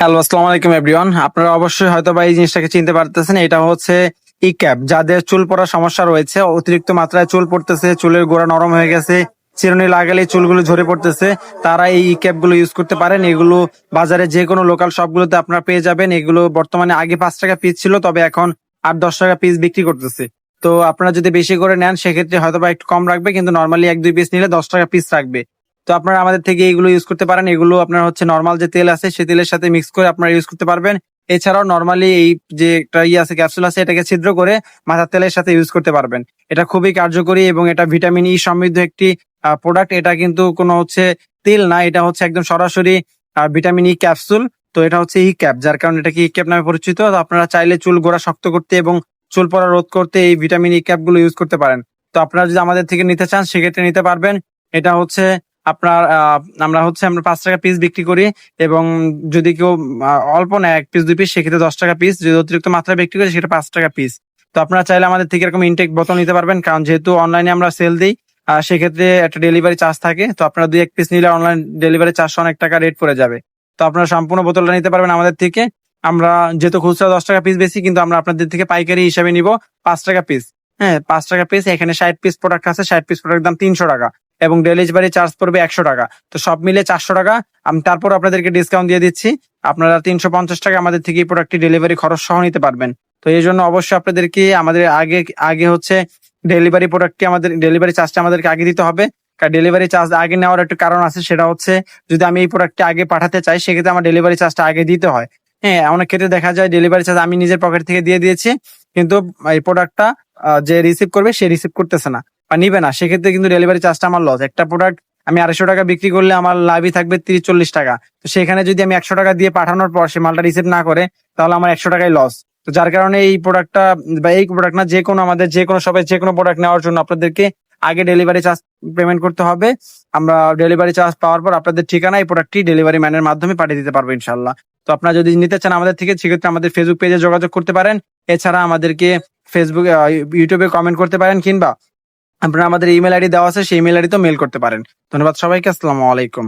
Hello আসসালামু আলাইকুম everyone আপনারা অবশ্যই হয়তো বা এই জিনিসটাকে চিনতে পারতেছেন। এটা হচ্ছে ই ক্যাপ যাদের চুল পড়ার সমস্যা রয়েছে। অতিরিক্ত মাত্রায় চুল পড়তেছে, চুলের গোড়া নরম হয়ে গেছে, চিরুনি লাগালে চুলগুলো ঝরে পড়তেছে। তারা এই ই ক্যাপগুলো ইউজ করতে পারেন। এগুলো বাজারে যে কোনো লোকাল শপগুলোতে আপনারা পেয়ে যাবেন। এগুলো বর্তমানে আগে পাঁচ টাকা পিস ছিল, তবে এখন আট, দশ টাকা পিস বিক্রি করতেছে। তো আপনারা যদি বেশি করে নেন, সেক্ষেত্রে হয়তো বা একটু কম রাখবে, কিন্তু নর্মালি এক, দুই পিস নিলে দশ টাকা পিস রাখবে। তো আপনারা আমাদের থেকে এগুলো ইউজ করতে পারেন। এগুলো আপনার হচ্ছে নর্মাল যে তেল আছে সেই তেলের সাথে মিক্স করে আপনারা ইউজ করতে পারবেন। এছাড়াও নর্মালি এই যে একটা ইয়ে আছে ক্যাপসুল আছে, এটাকে ছিদ্র করে মাথার তেলের সাথে ইউজ করতে পারবেন। এটা খুবই কার্যকরী এবং এটা ভিটামিন ই সমৃদ্ধ একটি প্রোডাক্ট এটা কিন্তু কোনো হচ্ছে তেল না, এটা হচ্ছে একদম সরাসরি ভিটামিন ই ক্যাপসুল তো এটা হচ্ছে ই ক্যাপ যার কারণে এটাকে ই ক্যাপ নামে পরিচিত। আপনারা চাইলে চুল গোড়া শক্ত করতে এবং চুল পড়া রোধ করতে এই ভিটামিন ই ক্যাপগুলো ইউজ করতে পারেন। তো আপনারা যদি আমাদের থেকে নিতে চান, সেক্ষেত্রে নিতে পারবেন। এটা হচ্ছে আপনার আমরা হচ্ছে আমরা পাঁচ টাকা পিস বিক্রি করি এবং যদি কেউ অল্প নেয় এক পিস দুই পিস সেক্ষেত্রে দশ টাকা পিস যদি অতিরিক্ত মাত্রায় বিক্রি করি সেটা পাঁচ টাকা পিস তো আপনারা চাইলে আমাদের থেকে এরকম ইনটেক বোতল নিতে পারবেন, কারণ যেহেতু অনলাইনে আমরা সেল দিই সেক্ষেত্রে একটা ডেলিভারি চার্জ থাকে। তো আপনারা দুই, এক পিস নিলে অনলাইন ডেলিভারি চার্জ অনেক টাকা রেট পড়ে যাবে। তো আপনারা সম্পূর্ণ বোতলটা নিতে পারবেন আমাদের থেকে। আমরা যেহেতু খুচরা দশ টাকা পিস বেশি, কিন্তু আমরা আপনাদের থেকে পাইকারি হিসাবে নিব পাঁচ টাকা পিস হ্যাঁ পাঁচ টাকা পিস এখানে ষাট পিস প্রোডাক্ট আছে, ষাট পিস প্রোডাক্ট দাম তিনশো টাকা। এবং ডেলিভারি চার্জ পড়বে একশো টাকা। তো সব মিলে চারশো টাকা। আমি তারপর আপনাদেরকে ডিসকাউন্ট দিয়ে দিচ্ছি। আপনারা তিনশো পঞ্চাশ টাকা আমাদের থেকে প্রোডাক্টটি ডেলিভারি খরচ সহ নিতে পারবেন। তো এই জন্য অবশ্যই আপনাদেরকে আমাদের আগে আগে হচ্ছে ডেলিভারি প্রোডাক্টটি আমাদের ডেলিভারি চার্জটা আমাদেরকে আগে দিতে হবে। কারণ ডেলিভারি চার্জ আগে নেওয়ার একটা কারণ আছে, সেটা হচ্ছে যদি আমি এই প্রোডাক্টটি আগে পাঠাতে চাই, সেক্ষেত্রে আমার ডেলিভারি চার্জটা আগে দিতে হয়। হ্যাঁ অনেক ক্ষেত্রে দেখা যায় ডেলিভারি চার্জ আমি নিজের পকেট থেকে দিয়ে দিয়েছি। কিন্তু এই প্রোডাক্টটা যে রিসিভ করবে, সে রিসিভ করতেছে না। নিবে না, সেক্ষেত্রে কিন্তু ডেলিভারি চার্জটা আমার লস একটা প্রোডাক্ট আমি আড়াইশো টাকা বিক্রি করলে আমার লাভই থাকবে তিরিশ চল্লিশ টাকা। তো সেখানে যদি আমি একশো টাকা দিয়ে পাঠানোর পর সে মালটা রিসিভ না করে, তাহলে আমার একশো টাকাই লস তো যার কারণে এই প্রোডাক্টটা বা এই প্রোডাক্ট না, যে কোনো আমাদের, যে কোনো শপে যে কোনো প্রোডাক্ট নেওয়ার জন্য আপনাদেরকে আগে ডেলিভারি চার্জ পেমেন্ট করতে হবে। আমরা ডেলিভারি চার্জ পাওয়ার পর আপনাদের ঠিকানা এই প্রোডাক্টটি ডেলিভারি ম্যানের মাধ্যমে পাঠিয়ে দিতে পারব ইনশাল্লাহ তো আপনারা যদি নিতে চান আমাদের থেকে, সেক্ষেত্রে আমাদের ফেসবুক পেজে যোগাযোগ করতে পারেন। এছাড়া আমাদেরকে ফেসবুক ইউটিউবে কমেন্ট করতে পারেন কিংবা আপনারা আমাদের ইমেল আইডি দেওয়া আছে, সেই ইমেল আইডিতেও মেল করতে পারেন। ধন্যবাদ সবাইকে, আসসালামু আলাইকুম।